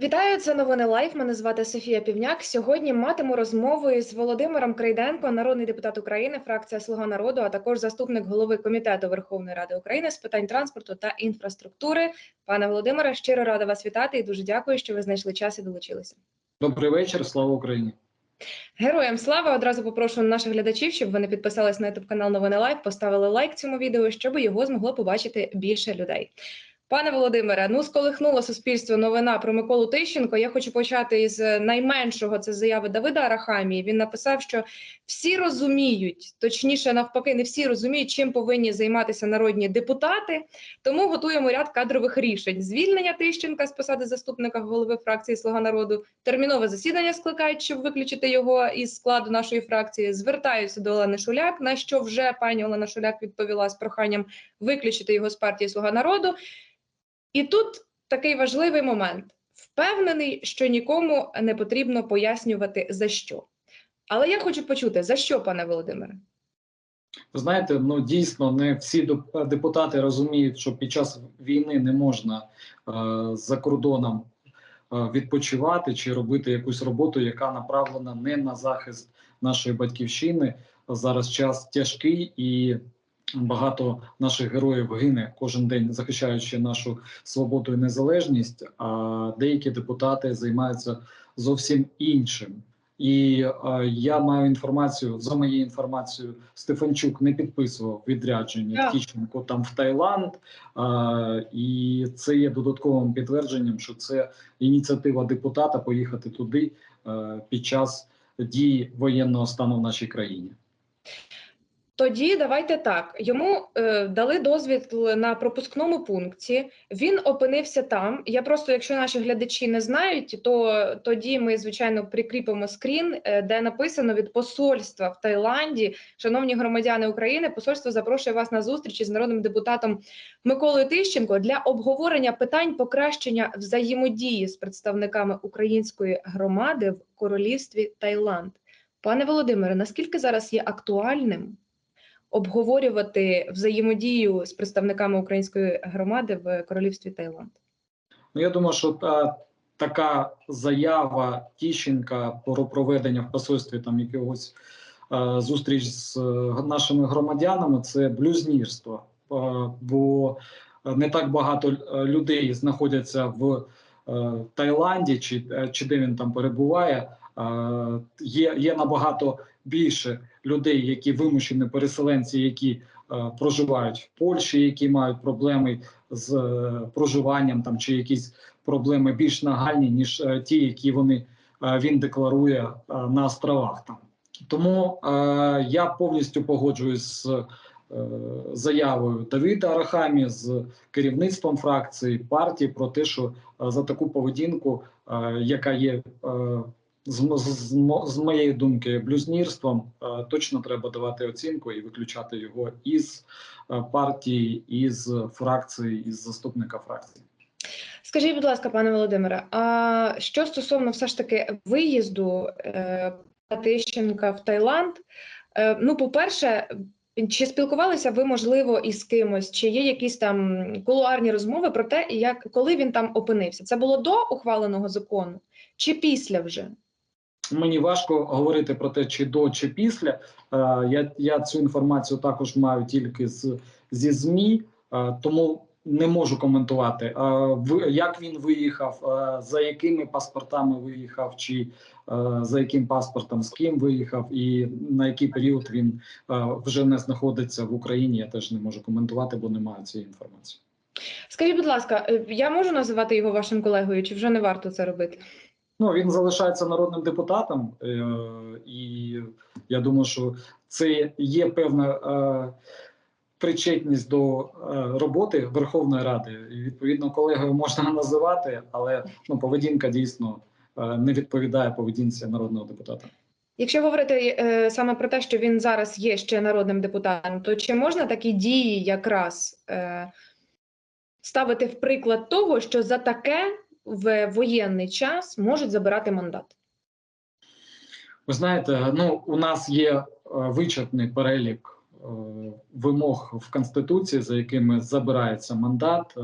Вітаю, це новини Лайф. Мене звати Софія Півняк. Сьогодні матиму розмову із Володимиром Крейденко, народний депутат України, фракція Слуга народу, а також заступник голови комітету Верховної Ради України з питань транспорту та інфраструктури. Пане Володимире, щиро рада вас вітати і дуже дякую, що ви знайшли час і долучилися. Добрий вечір, слава Україні. Героям слава одразу попрошу наших глядачів, щоб вони підписались на youtube канал Новини Лайф, поставили лайк цьому відео, щоб його змогло побачити більше людей. Пане Володимире, ну сколихнуло суспільство новина про Миколу Тищенко. Я хочу почати із найменшого. Це заяви Давида Арахамії. Він написав, що всі розуміють, точніше, навпаки, не всі розуміють, чим повинні займатися народні депутати. Тому готуємо ряд кадрових рішень: звільнення Тищенка з посади заступника голови фракції Слуга народу, термінове засідання скликають, щоб виключити його із складу нашої фракції. Звертаються до Олени Шуляк. На що вже пані Олена Шуляк відповіла з проханням виключити його з партії Слуга народу. І тут такий важливий момент. Впевнений, що нікому не потрібно пояснювати за що. Але я хочу почути, за що, пане Володимире? Ви знаєте, ну дійсно не всі депутати розуміють, що під час війни не можна е, за кордоном е, відпочивати чи робити якусь роботу, яка направлена не на захист нашої батьківщини. Зараз час тяжкий і багато наших героїв гине кожен день, захищаючи нашу свободу і незалежність. А деякі депутати займаються зовсім іншим. І е, я маю інформацію за моєю інформацією, Стефанчук не підписував відрядження Так. Тищенко там в Таїланд, е, і це є додатковим підтвердженням, що це ініціатива депутата поїхати туди е, під час дії воєнного стану в нашій країні. Тоді давайте так. Йому е, дали дозвіл на пропускному пункті. Він опинився там. Я просто, якщо наші глядачі не знають, то тоді ми звичайно прикріпимо скрін, е, де написано від посольства в Таїланді. Шановні громадяни України, посольство запрошує вас на зустріч із народним депутатом Миколою Тищенко для обговорення питань покращення взаємодії з представниками української громади в королівстві Таїланд. Пане Володимире, наскільки зараз є актуальним? Обговорювати взаємодію з представниками української громади в королівстві Таїланд. Ну, я думаю, що та, така заява Тіщенка про проведення в посольстві там якогось е, зустріч з е, нашими громадянами це блюзнірство, е, бо не так багато е, людей знаходяться в е, Таїланді, чи, е, чи де він там перебуває. Е, є, є набагато більше людей, які вимушені переселенці, які е, проживають в Польщі, які мають проблеми з е, проживанням там чи якісь проблеми більш нагальні, ніж е, ті, які вони е, він декларує е, на островах. Там тому е, я повністю погоджуюсь з е, заявою Давида Арахамі з керівництвом фракції партії про те, що е, за таку поведінку, е, яка є. Е, з, з, з, моєї думки, блюзнірством е, точно треба давати оцінку і виключати його із е, партії, із фракції, із заступника фракції. Скажіть, будь ласка, пане Володимире, а що стосовно все ж таки виїзду е, Тищенка в Таїланд? Е, ну, по-перше, чи спілкувалися ви, можливо, із кимось, чи є якісь там кулуарні розмови про те, як коли він там опинився? Це було до ухваленого закону чи після вже? Мені важко говорити про те, чи до, чи після. Е, Я, я цю інформацію також маю тільки з, зі ЗМІ, е, тому не можу коментувати, е, як він виїхав, за якими паспортами виїхав, чи за яким паспортом з ким виїхав, і на який період він вже не знаходиться в Україні. Я теж не можу коментувати, бо не маю цієї інформації. Скажіть, будь ласка, я можу називати його вашим колегою, чи вже не варто це робити? Ну він залишається народним депутатом, е, і я думаю, що це є певна е, причетність до е, роботи Верховної Ради. І відповідно колегою можна називати, але ну поведінка дійсно не відповідає поведінці народного депутата. Якщо говорити е, саме про те, що він зараз є ще народним депутатом, то чи можна такі дії якраз е, ставити в приклад того, що за таке в воєнний час можуть забирати мандат? Ви знаєте, ну у нас є е, вичерпний перелік е, вимог в конституції, за якими забирається мандат. Е,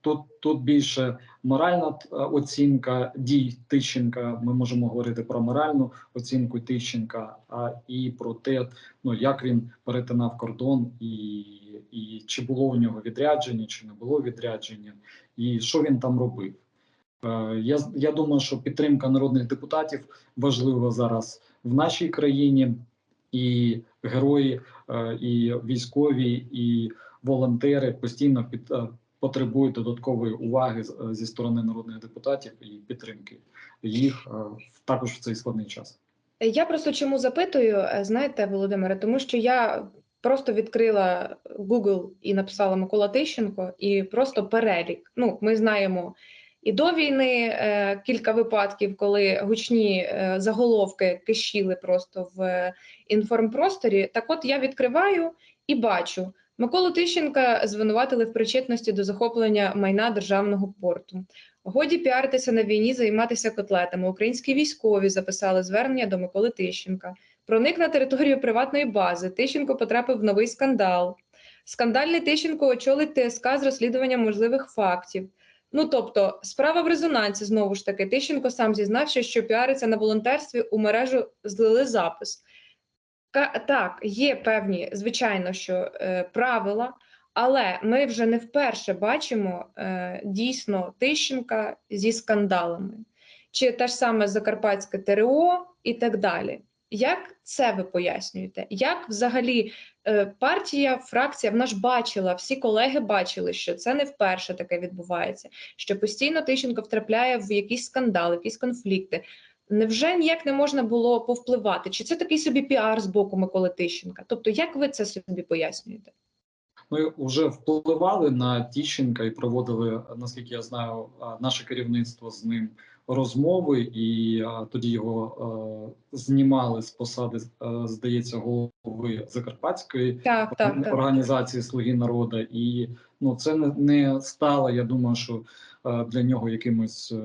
тут тут більше моральна оцінка дій Тищенка. Ми можемо говорити про моральну оцінку Тищенка, а і про те, ну як він перетинав кордон, і, і чи було у нього відрядження, чи не було відрядження, і що він там робив. Е, Я, я думаю, що підтримка народних депутатів важлива зараз в нашій країні, і герої, е, і військові, і волонтери постійно під, е, потребують додаткової уваги зі сторони народних депутатів і підтримки їх також в цей складний час. Я просто чому запитую, знаєте, Володимире, тому що я просто відкрила Google і написала Микола Тищенко, і просто перелік. Ну, ми знаємо і до війни е, кілька випадків, коли гучні е, заголовки кишіли просто в е, інформпросторі. Так от я відкриваю і бачу. Миколу Тищенка звинуватили в причетності до захоплення майна державного порту. Годі піаритися на війні, займатися котлетами. Українські військові записали звернення до Миколи Тищенка. Проник на територію приватної бази. Тищенко потрапив в новий скандал. Скандальний Тищенко очолить ТСК з розслідуванням можливих фактів. Ну тобто, справа в резонансі знову ж таки. Тищенко сам зізнався, що піариться на волонтерстві у мережу злили запис. Ка- Так, є певні, звичайно, що е, правила, але ми вже не вперше бачимо е, дійсно Тищенка зі скандалами, чи те ж саме Закарпатське ТРО і так далі. Як це ви пояснюєте? Як взагалі е, партія, фракція вона ж бачила, всі колеги бачили, що це не вперше таке відбувається, що постійно Тищенко втрапляє в якісь скандали, якісь конфлікти. Невже ніяк не можна було повпливати? Чи це такий собі піар з боку Миколи Тищенка? Тобто, як ви це собі пояснюєте? Ми вже впливали на Тіщенка і проводили, наскільки я знаю, наше керівництво з ним розмови, і а, тоді його а, знімали з посади, а, здається, голови Закарпатської Так, так, так. організації Слуги народу, і ну це не, не стало. Я думаю, що е, для нього якимось е,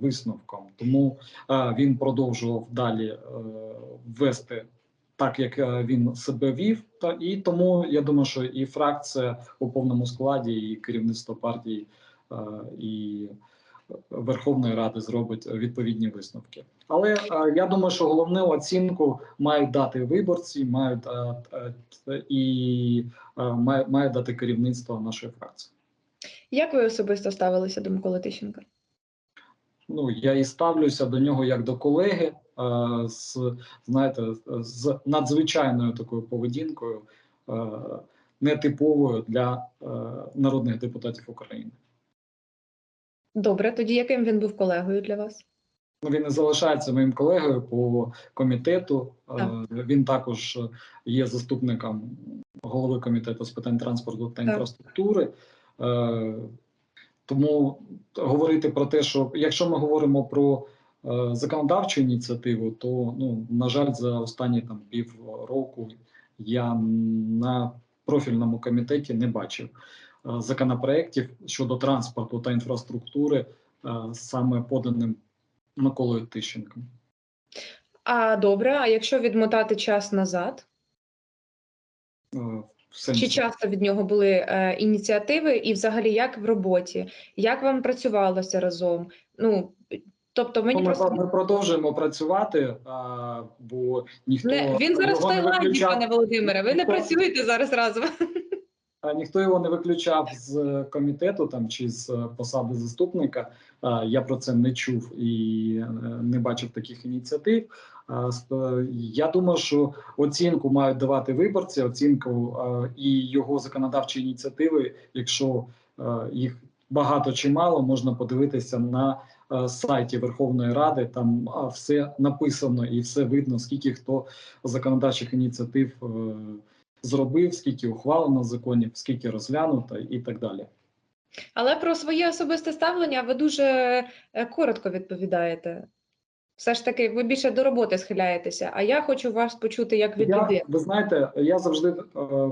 висновком. Тому е, він продовжував далі е, вести так, як е, він себе вів. Та і тому я думаю, що і фракція у повному складі, і керівництво партії, і Верховної Ради зробить відповідні висновки. Але е, я думаю, що головну оцінку мають дати виборці, мають е, е, і має, має дати керівництво нашої фракції. Як ви особисто ставилися до Миколи Тищенка? Ну я і ставлюся до нього як до колеги, з знаєте, з надзвичайною такою поведінкою, нетиповою для народних депутатів України. Добре, тоді яким він був колегою для вас? Ну, він і залишається моїм колегою по комітету. Е, Так. Він також є заступником голови комітету з питань транспорту та Так. інфраструктури. Е, Тому говорити про те, що якщо ми говоримо про е, законодавчу ініціативу, то ну на жаль, за останні там півроку я на профільному комітеті не бачив законопроєктів щодо транспорту та інфраструктури, е, саме поданим Миколою Тищенком. А добре, а якщо відмотати час назад, Е, чи часто від нього були е, ініціативи, і взагалі як в роботі, як вам працювалося разом? Ну тобто мені ми, просто ми продовжуємо працювати, а, бо ніхто не він зараз в Таїланді, пане Володимире. Ви не працюєте зараз разом. Ніхто його не виключав з комітету там чи з е, посади заступника. Я про це не чув і е, не бачив таких ініціатив. Я думаю, що оцінку мають давати виборці, оцінку е, і його законодавчі ініціативи, якщо е, їх багато чи мало, можна подивитися на е, сайті Верховної Ради. Там все написано і все видно, скільки хто законодавчих ініціатив. Зробив, скільки ухвалено законів, скільки розглянуто і так далі. Але про своє особисте ставлення ви дуже е, коротко відповідаєте. Все ж таки, ви більше до роботи схиляєтеся, а я хочу вас почути як від Я, людини. ви знаєте, я завжди е,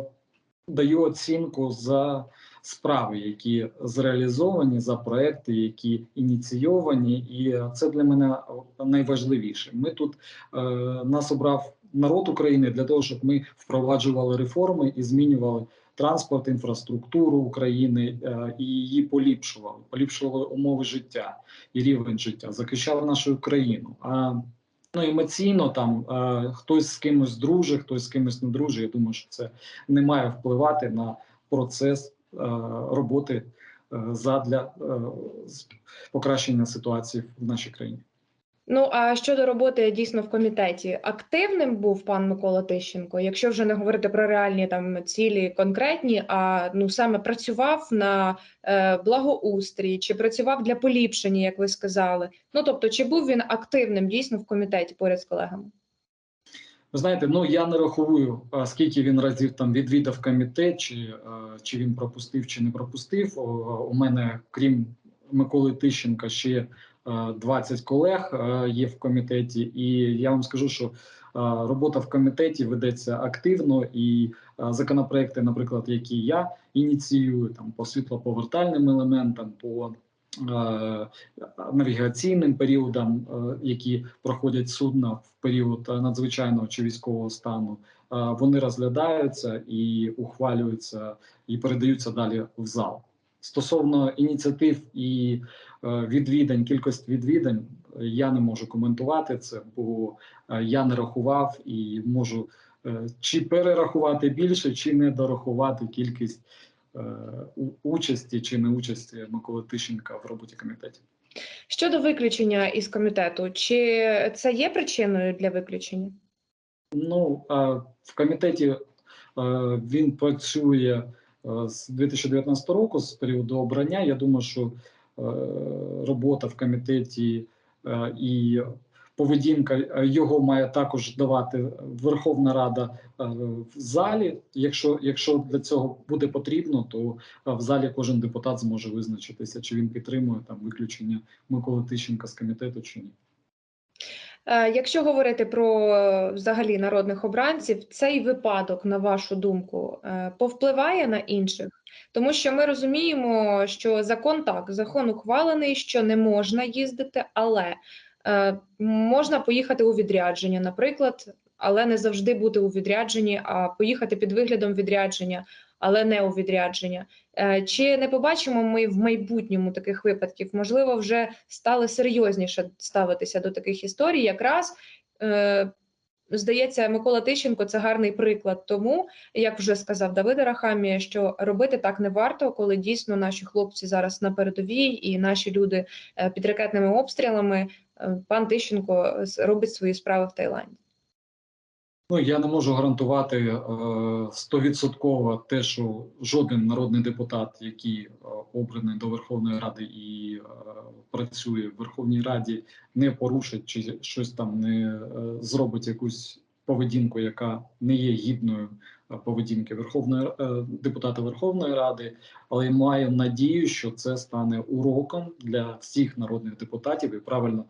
даю оцінку за справи, які зреалізовані, за проекти, які ініційовані, і це для мене найважливіше. Ми тут е, нас обрав народ України для того, щоб ми впроваджували реформи і змінювали транспорт, інфраструктуру України е, і її поліпшували, поліпшували умови життя і рівень життя, захищали нашу країну. А ну емоційно там е, хтось з кимось дружить, хтось з кимось не дружить. Я думаю, що це не має впливати на процес е, роботи е, задля покращення ситуації в нашій країні. Ну а щодо роботи дійсно в комітеті, активним був пан Микола Тищенко, якщо вже не говорити про реальні там цілі конкретні, а ну саме працював на е, благоустрій, чи працював для поліпшення, як ви сказали. Ну тобто, чи був він активним дійсно в комітеті поряд з колегами? Ви знаєте, ну я не рахую, скільки він разів там відвідав комітет, чи, е, чи він пропустив, чи не пропустив. У мене, крім Миколи Тищенка, ще 20 колег е, є в комітеті, і я вам скажу, що е, робота в комітеті ведеться активно, і е, законопроекти, наприклад, які я ініціюю там по світлоповертальним елементам, по е, навігаційним періодам, е, які проходять судна в період е, надзвичайного чи військового стану, е, вони розглядаються і ухвалюються і передаються далі в зал. Стосовно ініціатив і е, відвідань, кількість відвідань, е, я не можу коментувати це, бо е, я не рахував і можу чи перерахувати більше, чи не дорахувати кількість участі чи не участі Миколи Тищенка в роботі комітетів. Щодо виключення із комітету, чи це є причиною для виключення? Ну в комітеті він працює з 2019 року, з періоду обрання. Я думаю, що е, робота в комітеті е, і поведінка е, його має також давати Верховна Рада е, в залі. Якщо, якщо для цього буде потрібно, то е, в залі кожен депутат зможе визначитися, чи він підтримує там виключення Миколи Тищенка з комітету чи ні. Е, Якщо говорити про е, взагалі народних обранців, цей випадок, на вашу думку, е, повпливає на інших, тому що ми розуміємо, що закон так, закон ухвалений, що не можна їздити, але можна поїхати у відрядження, наприклад, але не завжди бути у відрядженні, а поїхати під виглядом відрядження, але не у відрядження. Е, Чи не побачимо ми в майбутньому таких випадків? Можливо, вже стали серйозніше ставитися до таких історій. Якраз е, здається, Микола Тищенко це гарний приклад тому, як вже сказав Давид Арахамія, що робити так не варто, коли дійсно наші хлопці зараз на передовій і наші люди е, під ракетними обстрілами. Пан Тищенко робить свої справи в Таїланді. Ну я не можу гарантувати е, стовідсотково те, що жоден народний депутат, який е, обраний до Верховної Ради і е, працює в Верховній Раді, не порушить чи щось там не зробить якусь поведінку, яка не є гідною поведінки Верховної депутата Верховної Ради, але маю надію, що це стане уроком для всіх народних депутатів, і правильно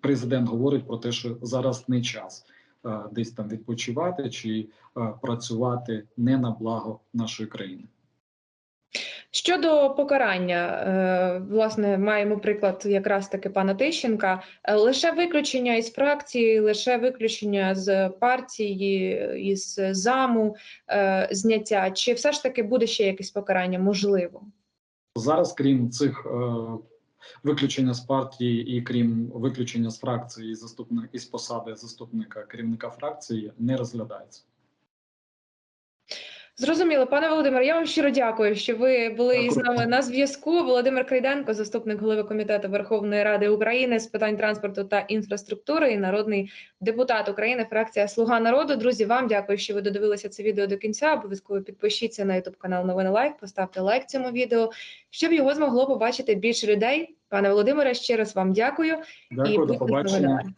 президент говорить про те, що зараз не час десь там відпочивати чи е, працювати не на благо нашої країни. Щодо покарання, е, власне, маємо приклад якраз таки пана Тищенка. Е, Лише виключення із фракції, лише виключення з партії, із заму, е, зняття. Чи все ж таки буде ще якесь покарання? Можливо. Зараз, крім цих е, виключення з партії і крім виключення з фракції заступник із посади заступника керівника фракції, не розглядається. Зрозуміло, пане Володимир, я вам щиро дякую, що ви були Дякую. із нами на зв'язку. Володимир Крайденко, заступник голови комітету Верховної Ради України з питань транспорту та інфраструктури, і народний депутат України, фракція Слуга народу. Друзі, вам дякую, що ви додивилися це відео до кінця. Обов'язково підпишіться на YouTube канал Новини Лайк, поставте лайк цьому відео, щоб його змогло побачити більше людей. Пане Володимире, ще раз вам дякую Дякую, до побачення.